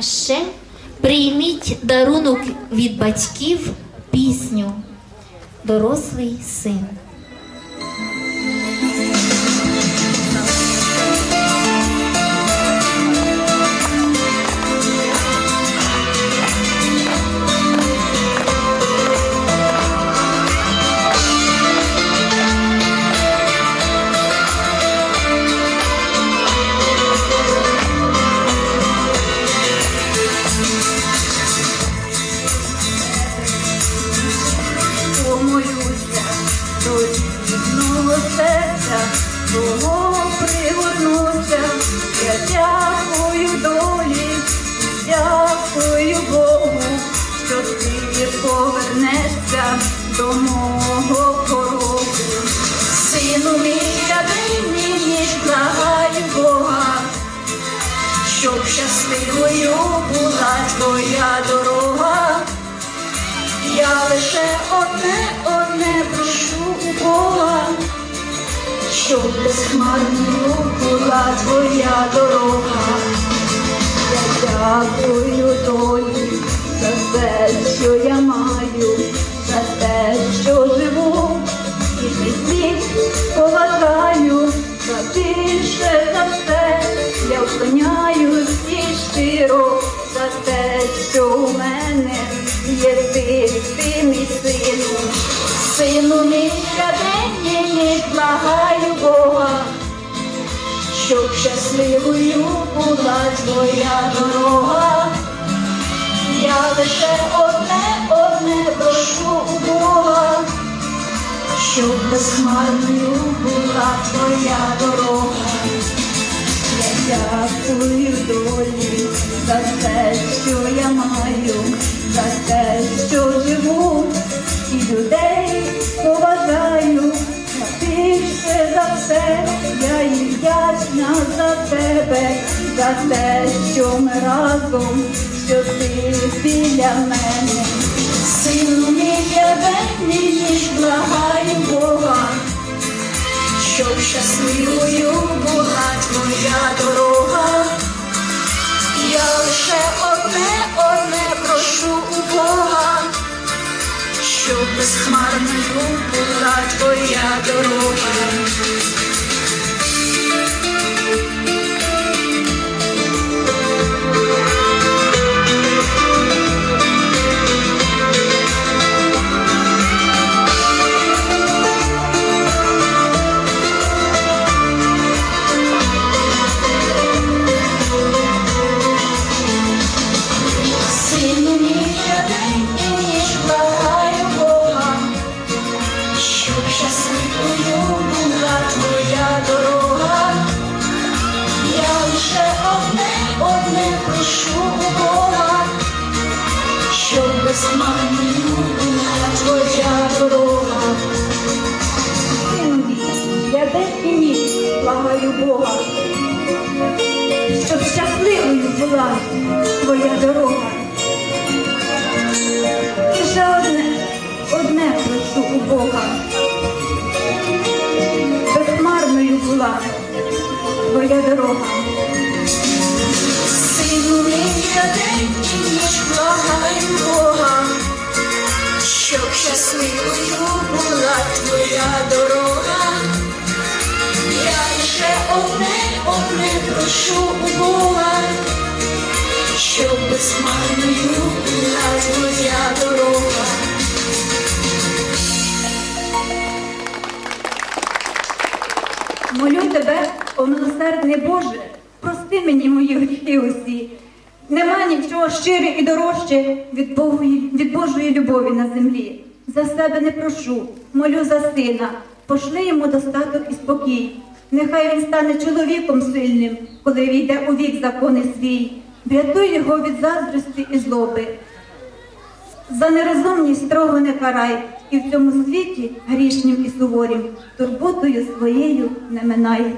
А ще прийміть дарунок від батьків пісню Дорослий син. До мого порогу. Сину мій, я нині благаю Бога, щоб щасливою була твоя дорога. Я лише одне, одне прошу Бога, щоб безхмарною була твоя дорога. Я дякую долі за те, що я маю, я вклоняюсь і щиро за те, що у мене є ти, ти мій сину, сину мій, день і ніч благаю Бога щоб щасливою була твоя дорога. Я лише одне, одне прошу у Бога, щоб безхмарною була твоя дорога. Дякую долі за те, що я маю, за те, що живу, і людей поважаю. А більше за все я їм вдячна за тебе, за те, що ми разом, що ти біля мене. Сину мій, я ніч благаю Бога, щоб щасливою була твоя дорога. Я лише одне, одне прошу у Бога, щоб безхмарною була твоя дорога. Бога, щоб безманною була твоя дорога. Я день і ніч благаю Бога, щоб щасливою була твоя дорога. І одне, одне прошу у Бога. Безхмарною була твоя дорога. Ніч благаю Бога, щоб щасливою була твоя дорога. Я лише одне, одне прошу у Бога, щоб безхмарною була твоя дорога. Молю тебе, о милосердний Боже, прости мені мої гріхи усі. Нема нічого щире і дорожче від, Богої, від Божої любові на землі. За себе не прошу, молю за сина, пошли йому достаток і спокій. Нехай він стане чоловіком сильним, коли війде у вік закони свій. Врятуй його від заздрості і злоби. За нерозумність строго не карай, і в цьому світі грішнім і суворім турботою своєю не минай.